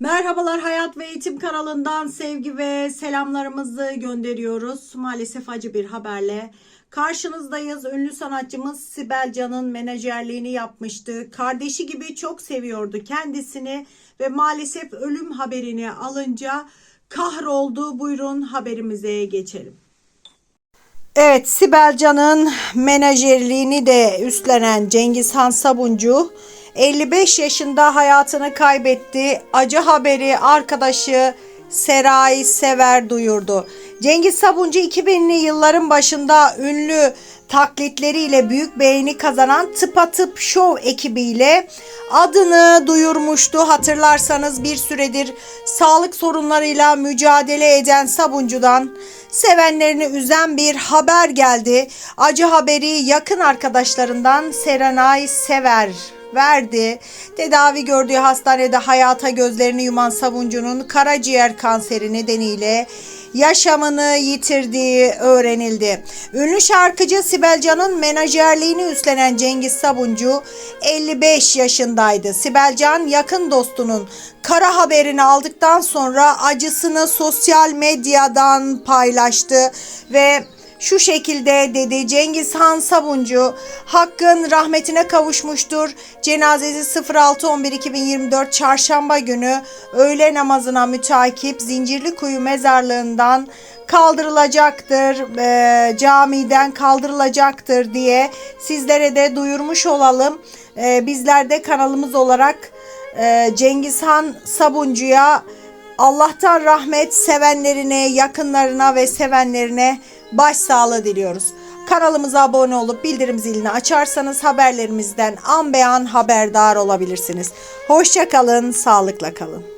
Merhabalar Hayat ve Eğitim kanalından sevgi ve selamlarımızı gönderiyoruz. Maalesef acı bir haberle karşınızdayız. Ünlü sanatçımız Sibel Can'ın menajerliğini yapmıştı. Kardeşi gibi çok seviyordu kendisini ve maalesef ölüm haberini alınca kahroldu. Buyurun haberimize geçelim. Evet Sibel Can'ın menajerliğini de üstlenen Cengizhan Sabuncu 55 yaşında hayatını kaybetti. Acı haberi arkadaşı Seray Sever duyurdu. Cengiz Sabuncu 2000'li yılların başında ünlü taklitleriyle büyük beğeni kazanan Tıpatıp Show ekibiyle adını duyurmuştu. Hatırlarsanız bir süredir sağlık sorunlarıyla mücadele eden Sabuncu'dan sevenlerini üzen bir haber geldi. Acı haberi yakın arkadaşlarından Serenay Sever verdi. Tedavi gördüğü hastanede hayata gözlerini yuman Sabuncu'nun karaciğer kanseri nedeniyle yaşamını yitirdiği öğrenildi. Ünlü şarkıcı Sibel Can'ın menajerliğini üstlenen Cengiz Sabuncu 55 yaşındaydı. Sibel Can yakın dostunun kara haberini aldıktan sonra acısını sosyal medyadan paylaştı ve şu şekilde dedi Cengiz Han Sabuncu hakkın rahmetine kavuşmuştur. Cenazesi 06.11.2024 çarşamba günü öğle namazına mütakip Zincirlikuyu mezarlığından kaldırılacaktır, e, camiden kaldırılacaktır diye sizlere de duyurmuş olalım. E, bizler de kanalımız olarak e, Cengiz Han Sabuncu'ya Allah'tan rahmet sevenlerine, yakınlarına ve sevenlerine başsağlığı diliyoruz. Kanalımıza abone olup bildirim zilini açarsanız haberlerimizden an be an haberdar olabilirsiniz. Hoşça kalın, sağlıkla kalın.